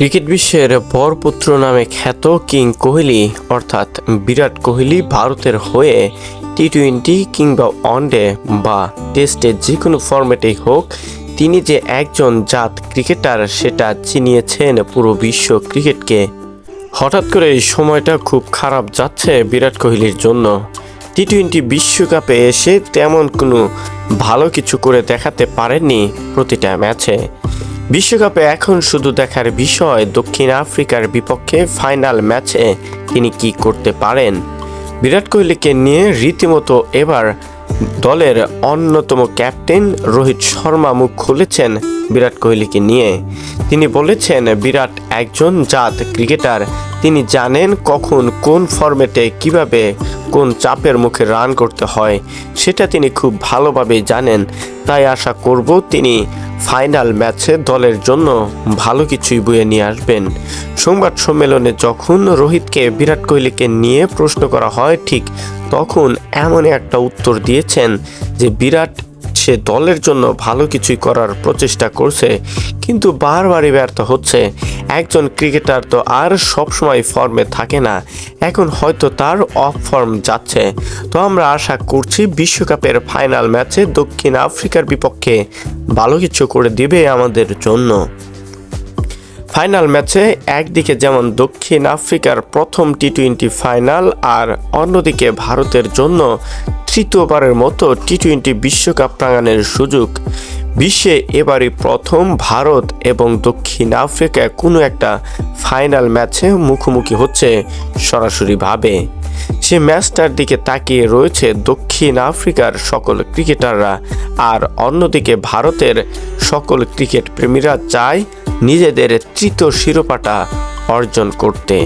Cricket বিশ্বের বরপুত্র নামে খ্যাত কিং কোহলি, অর্থাৎ বিরাট কোহলি ভারতের হয়ে টি টোয়েন্টি কিংবা ওয়ানডে বা টেস্টে যে কোনো ফরম্যাটেই হোক, তিনি যে একজন জাত ক্রিকেটার সেটা চিনিয়েছেন পুরো বিশ্ব ক্রিকেটকে। হঠাৎ করে এই সময়টা খুব খারাপ যাচ্ছে বিরাট কোহলির জন্য। টি টোয়েন্টি বিশ্বকাপে এসে তেমন কোনো ভালো কিছু করে দেখাতে পারেননি প্রতিটা ম্যাচে। বিশ্বকাপে এখন শুধু দেখার বিষয়, দক্ষিণ আফ্রিকার বিপক্ষে ফাইনাল ম্যাচে তিনি কি করতে পারেন? বিরাট কোহলিকে নিয়ে রীতিমতো এবার দলের অন্যতম ক্যাপ্টেন রোহিত শর্মা মুখ খুলেছেন বিরাট কোহলিকে নিয়ে। তিনি বলেছেন, বিরাট একজন জাত ক্রিকেটার। তিনি জানেন কখন কোন ফরম্যাটে কীভাবে কোন চাপের মুখে রান করতে হয়। সেটা তিনি খুব ভালোভাবে জানেন। তাই আশা করব তিনি ফাইনাল ম্যাচে দলের জন্য ভালো কিছুই বয়ে নিয়ে আসবেন। সংবাদ সম্মেলনে যখন রোহিতকে বিরাট কোহলিকে নিয়ে প্রশ্ন করা হয়, ঠিক তখন এমন একটা উত্তর দিয়েছেন যে বিরাট সে দলের জন্য ভালো কিছুই করার প্রচেষ্টা করছে, কিন্তু বারবারই ব্যর্থ হচ্ছে। একজন ক্রিকেটার তো আর সবসময় ফর্মে থাকে না। এখন হয়তো তার অফ ফর্ম যাচ্ছে। তো আমরা আশা করছি বিশ্বকাপের ফাইনাল ম্যাচে দক্ষিণ আফ্রিকার বিপক্ষে ভালো কিছু করে দিবে আমাদের জন্য। ফাইনাল ম্যাচে একদিকে যেমন দক্ষিণ আফ্রিকার প্রথম টি টোয়েন্টি ফাইনাল আর অন্যদিকে ভারতের জন্য তৃতীয়বারের মতো টি টোয়েন্টি বিশ্বকাপ প্রাঙ্গণের সুযোগ। বিশ্বে এবারই প্রথম ভারত এবং দক্ষিণ আফ্রিকা কোনো একটা ফাইনাল ম্যাচে মুখোমুখি হচ্ছে সরাসরিভাবে। সে ম্যাচটার দিকে তাকিয়ে রয়েছে দক্ষিণ আফ্রিকার সকল ক্রিকেটাররা আর অন্যদিকে ভারতের সকল ক্রিকেট প্রেমীরা চায় নিজেদের তৃতীয় শিরোপাটা অর্জন করতে